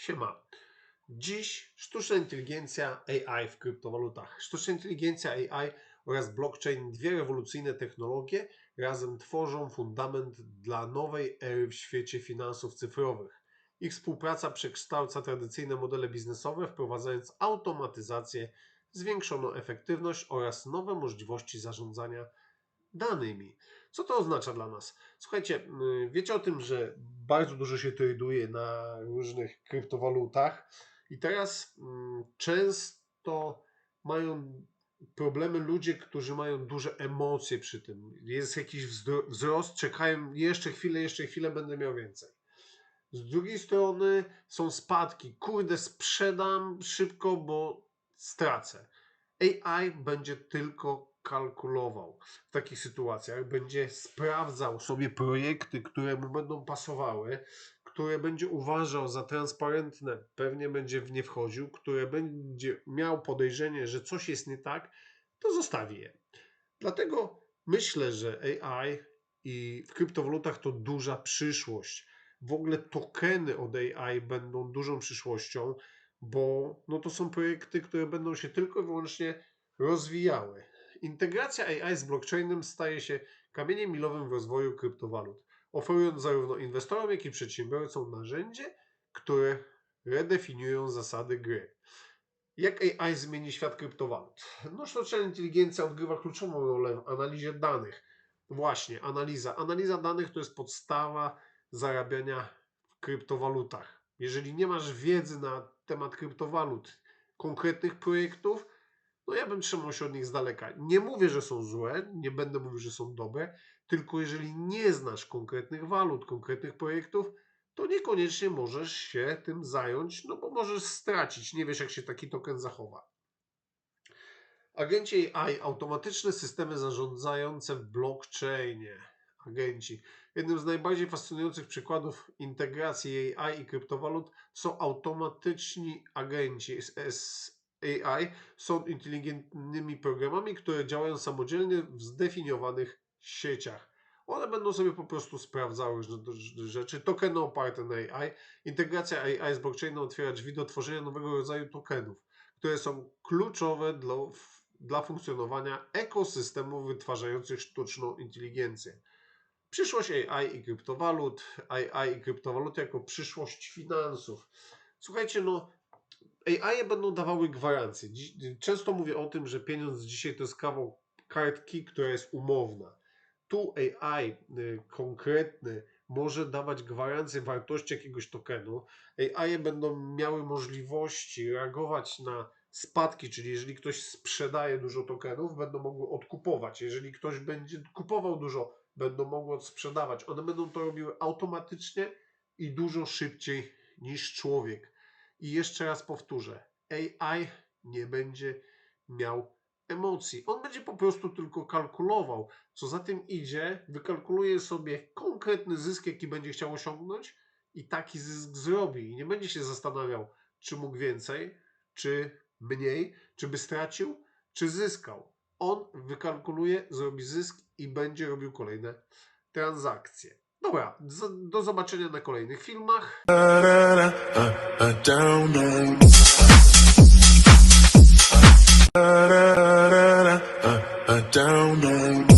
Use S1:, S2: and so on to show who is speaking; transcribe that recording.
S1: Siema. Dziś sztuczna inteligencja AI w kryptowalutach. Sztuczna inteligencja AI oraz blockchain, dwie rewolucyjne technologie, razem tworzą fundament dla nowej ery w świecie finansów cyfrowych. Ich współpraca przekształca tradycyjne modele biznesowe, wprowadzając automatyzację, zwiększoną efektywność oraz nowe możliwości zarządzania danymi. Co to oznacza dla nas? Słuchajcie, y, wiecie o tym, że bardzo dużo się traduje na różnych kryptowalutach i teraz mm, często mają problemy ludzie, którzy mają duże emocje przy tym. Jest jakiś wzro- wzrost, czekają jeszcze chwilę, jeszcze chwilę, będę miał więcej. Z drugiej strony są spadki. Kurde, sprzedam szybko, bo stracę. AI będzie tylko kalkulował w takich sytuacjach, będzie sprawdzał sobie projekty, które mu będą pasowały, które będzie uważał za transparentne, pewnie będzie w nie wchodził, które będzie miał podejrzenie, że coś jest nie tak, to zostawi je. Dlatego myślę, że AI i w kryptowalutach to duża przyszłość. W ogóle tokeny od AI będą dużą przyszłością, bo no to są projekty, które będą się tylko i wyłącznie rozwijały. Integracja AI z blockchainem staje się kamieniem milowym w rozwoju kryptowalut, oferując zarówno inwestorom, jak i przedsiębiorcom narzędzie, które redefiniują zasady gry. Jak AI zmieni świat kryptowalut? No, sztuczna inteligencja odgrywa kluczową rolę w analizie danych. Właśnie, analiza. Analiza danych to jest podstawa zarabiania w kryptowalutach. Jeżeli nie masz wiedzy na temat kryptowalut, konkretnych projektów, no ja bym trzymał się od nich z daleka. Nie mówię, że są złe, nie będę mówił, że są dobre, tylko jeżeli nie znasz konkretnych walut, konkretnych projektów, to niekoniecznie możesz się tym zająć, no bo możesz stracić, nie wiesz jak się taki token zachowa. Agenci AI, automatyczne systemy zarządzające w blockchainie. Agenci. Jednym z najbardziej fascynujących przykładów integracji AI i kryptowalut są automatyczni agenci AI. Są inteligentnymi programami, które działają samodzielnie w zdefiniowanych sieciach. One będą sobie po prostu sprawdzały różne rzeczy. Tokeny oparte na AI. Integracja AI z blockchainem otwiera drzwi do tworzenia nowego rodzaju tokenów, które są kluczowe dla, dla funkcjonowania ekosystemów wytwarzających sztuczną inteligencję. Przyszłość AI i kryptowalut, AI i kryptowaluty jako przyszłość finansów. Słuchajcie, no AI będą dawały gwarancje. Często mówię o tym, że pieniądz dzisiaj to jest kawał kartki, która jest umowna. Tu AI y, konkretny może dawać gwarancję wartości jakiegoś tokenu. AI będą miały możliwości reagować na spadki, czyli jeżeli ktoś sprzedaje dużo tokenów, będą mogły odkupować. Jeżeli ktoś będzie kupował dużo, będą mogły odsprzedawać. One będą to robiły automatycznie i dużo szybciej niż człowiek. I jeszcze raz powtórzę: AI nie będzie miał emocji. On będzie po prostu tylko kalkulował. Co za tym idzie, wykalkuluje sobie konkretny zysk, jaki będzie chciał osiągnąć, i taki zysk zrobi. I nie będzie się zastanawiał, czy mógł więcej, czy mniej, czy by stracił, czy zyskał. On wykalkuluje, zrobi zysk i będzie robił kolejne transakcje. Dobra, z- do zobaczenia na kolejnych filmach.
S2: down, down.